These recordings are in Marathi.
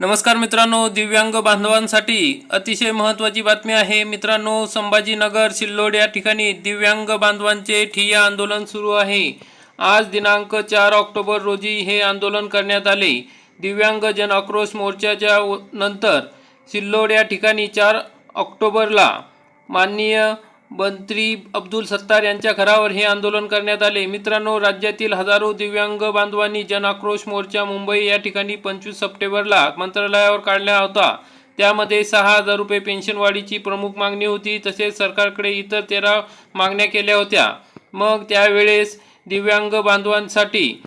नमस्कार मित्रांनो दिव्यांग बांधवांसाठी अतिशय महत्त्वाची बातमी आहे. मित्रांनो संभाजीनगर सिल्लोड या ठिकाणी दिव्यांग बांधवांचे ठिय्या आंदोलन सुरू आहे. आज दिनांक चार ऑक्टोबर रोजी हे आंदोलन करण्यात आले. दिव्यांग जन आक्रोश मोर्चाच्या नंतर सिल्लोड या ठिकाणी चार ऑक्टोबरला माननीय मंत्री अब्दुल सत्तार यांच्या घरावर हे आंदोलन करण्यात आले. मित्रांनो राज्यातील हजारो दिव्यांग बांधवांनी जन आक्रोश मोर्चा मुंबई या ठिकाणी पंचवीस सप्टेंबरला मंत्रालयावर काढला होता. त्यामध्ये सहा हजार रुपये पेन्शन वाढीची प्रमुख मागणी होती तसेच सरकारकडे इतर तेरा मागण्या केल्या होत्या. मग त्यावेळेस दिव्यांग बांधवांसाठी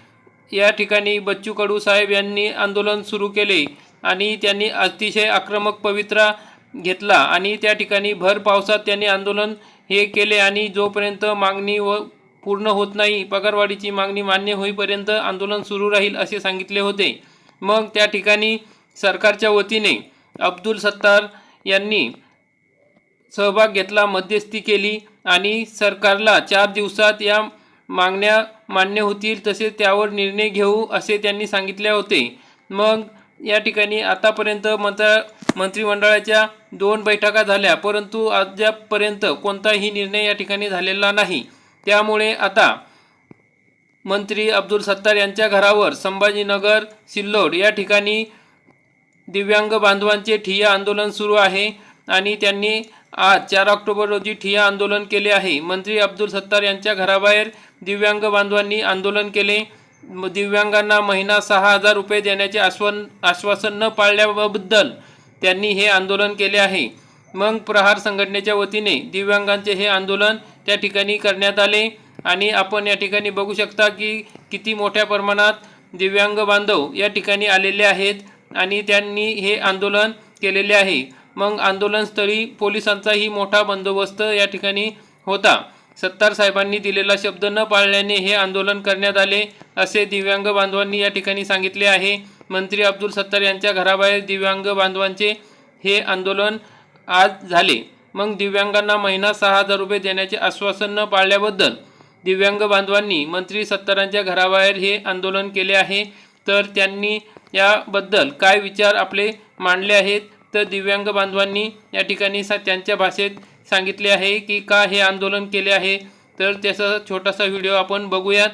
या ठिकाणी बच्चू कडू साहेब यांनी आंदोलन सुरू केले आणि त्यांनी अतिशय आक्रमक पवित्रा घेतला आणि त्या ठिकाणी भर पावसात त्यांनी आंदोलन हे केले आणि जोपर्यंत मागणी व पूर्ण होत नाही पगारवाढीची मागणी मान्य होईपर्यंत आंदोलन सुरू राहील असे सांगितले होते. मग त्या ठिकाणी सरकारच्या वतीने अब्दुल सत्तार यांनी सहभाग घेतला मध्यस्थी केली आणि सरकारला चार दिवसात या मागण्या मान्य होतील तसेच त्यावर निर्णय घेऊ असे त्यांनी सांगितले होते. मग या ठिकाणी आतापर्यंत मंत्र मंत्रिमंडळाच्या दोन बैठका झाल्या परंतु अद्यापपर्यंत कोणताही निर्णय या ठिकाणी झालेला नाही. त्यामुळे आता मंत्री अब्दुल सत्तार यांच्या घरावर संभाजीनगर सिल्लोड या ठिकाणी दिव्यांग बांधवांचे ठिय्या आंदोलन सुरू आहे आणि त्यांनी आज चार ऑक्टोबर रोजी ठिय्या आंदोलन केले आहे. मंत्री अब्दुल सत्तार यांच्या घराबाहेर दिव्यांग बांधवांनी आंदोलन केले. दिव्यांगांना महिना सहा हजार रुपये देण्याचे आश्वन आश्वासन न पाळल्याबद्दल त्यांनी हे आंदोलन केले आहे. मग प्रहार संघटनेच्या वतीने दिव्यांगांचे हे आंदोलन त्या ठिकाणी करण्यात आले आणि आपण या ठिकाणी बघू शकता की किती मोठ्या प्रमाणात दिव्यांग बांधव या ठिकाणी आलेले आहेत आणि त्यांनी हे आंदोलन केलेले आहे. मग आंदोलनस्थळी पोलिसांचाही मोठा बंदोबस्त या ठिकाणी होता. सत्तार साहेबांनी दिलेला शब्द न पाळल्याने हे आंदोलन करण्यात आले असे दिव्यांग बांधवांनी या ठिकाणी सांगितले आहे. मंत्री अब्दुल सत्तार यांच्या घराबाहेर दिव्यांग बांधवांचे हे आंदोलन आज झाले. मग दिव्यांगांना महिना सहा हजार रुपये देण्याचे आश्वासन न पाळल्याबद्दल दिव्यांग बांधवांनी मंत्री सत्तारांच्या घराबाहेर हे आंदोलन केले आहे. तर त्यांनी याबद्दल काय विचार आपले मांडले आहेत? तर दिव्यांग बांधवांनी या ठिकाणी सा त्यांच्या भाषेत सांगितले आहे की का हे आंदोलन केले आहे. तर त्याचा छोटासा व्हिडिओ आपण बघूयात.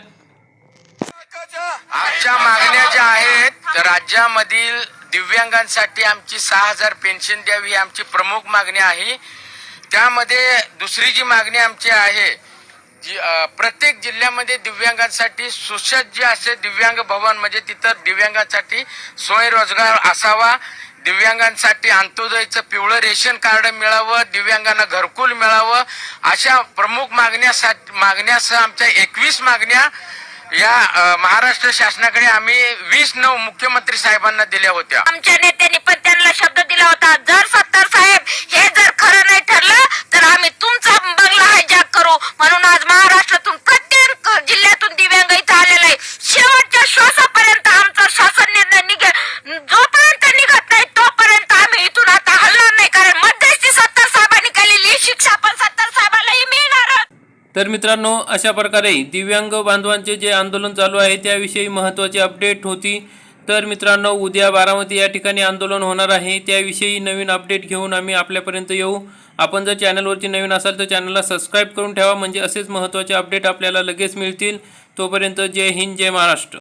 आमच्या मागण्या ज्या आहेत राज्यामधील दिव्यांगांसाठी आमची सहा हजार पेन्शन द्यावी ही आमची प्रमुख मागणी आहे. त्यामध्ये दुसरी जी मागणी आमची आहे जी प्रत्येक जिल्ह्यामध्ये दिव्यांगांसाठी सुसज्ज असे दिव्यांग भवन म्हणजे तिथं दिव्यांगांसाठी स्वयंरोजगार असावा. दिव्यांगांसाठी अंत्योदयचं पिवळं रेशन कार्ड मिळावं दिव्यांगांना घरकुल मिळावं अशा प्रमुख मागण्यासाठी मागण्यासह आमच्या एकवीस मागण्या या महाराष्ट्र शासनाकडे आम्ही वीस नऊ मुख्यमंत्री साहेबांना दिल्या होत्या. आमच्या नेत्यांनी पण त्यांना शब्द दिला होता जर सत्तार साहेब हे जर खरं नाही ठरलं तर आम्ही तुमचा बंगला हायजॅक करू म्हणून आज महाराष्ट्रातून प्रत्येक जिल्ह्यातून दिव्यांग इथं आलेला आहे शेवटच्या श्वासापर्यंत आमचा शासन निर्णय निघ जोपर्यंत निघत नाही तोपर्यंत आम्ही इथून आता हलणार नाही कारण मध्यस्थी सत्तार साहेबांनी केलेली शिक्षा पण सत्तार साहेबांनाही मिळणारच तर मित्रांनो अशा प्रकारे दिव्यांग बांधवांचे जे आंदोलन चालू आहे त्याविषयी महत्त्वाची अपडेट होती. तर मित्रांनो उद्या बारामती या ठिकाणी आंदोलन होणार आहे. त्याविषयी नवीन अपडेट घेऊन आम्ही आपल्यापर्यंत येऊ. आपण जर चॅनलवरती नवीन असाल तर चॅनलला सबस्क्राईब करून ठेवा. म्हणजे असेच महत्त्वाचे अपडेट आपल्याला लगेच मिळतील. तोपर्यंत जय हिंद जय महाराष्ट्र.